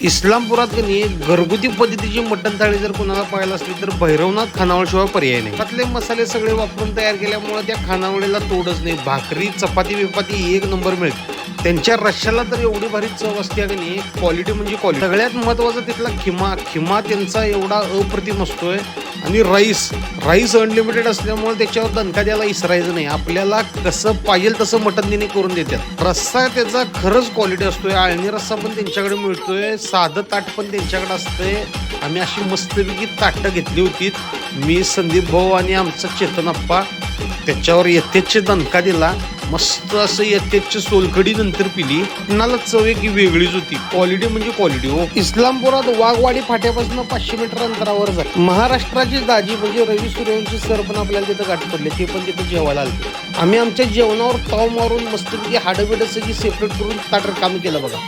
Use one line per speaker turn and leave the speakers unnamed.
इस्लामपुरात की नाही घरगुती पद्धतीची मटण थाळी जर कोणाला पाहायला असली तर भैरवनाथ खानावळशिवाय पर्याय नाही. त्यातले मसाले सगळे वापरून तयार केल्यामुळे त्या खानावळीला तोडच नाही. भाकरी चपाती बिपाती एक नंबर मिळते. त्यांच्या रश्श्याला तर एवढी भारी चव असते की नाही क्वालिटी म्हणजे क्वालिटी सगळ्यात महत्वाचं तिथला खिमा. खिमा त्यांचा एवढा अप्रतिम असतोय. आणि राईस राईस अनलिमिटेड असल्यामुळे त्याच्यावर दणका द्यायला इसरायचं नाही. आपल्याला कसं पाहिजे तसं मटन तिने करून देतात रस्सा त्याचा खरंच क्वालिटी असतोय. आळणी रस्सा पण त्यांच्याकडे मिळतोय. साधं ताट पण त्यांच्याकडे असतंय. आम्ही अशी मस्तपैकी ताटं घेतली होती. मी संदीप भाऊ आणि आमचा चेतन अप्पा त्याच्यावर यथेच्छ दणका दिला. मस्त असं यथेच्छ सोलकडी नंतर पिली. कुणाला चव एक वेगळीच होती. क्वालिटी म्हणजे क्वालिटी हो. इस्लामपुरात वाघवाडी फाट्यापासून पाचशे मीटर अंतरावर जात महाराष्ट्राची दाजी म्हणजे रवी सूर्यांची सर पण आपल्याला तिथं गाठ पडले. ते पण तिथं जेवायला आले आम्ही आमच्या जेवणावर ताव मारून मस्तपैकी हाडं बिडं सगळी सेपरेट करून ताट काम केलं बघा.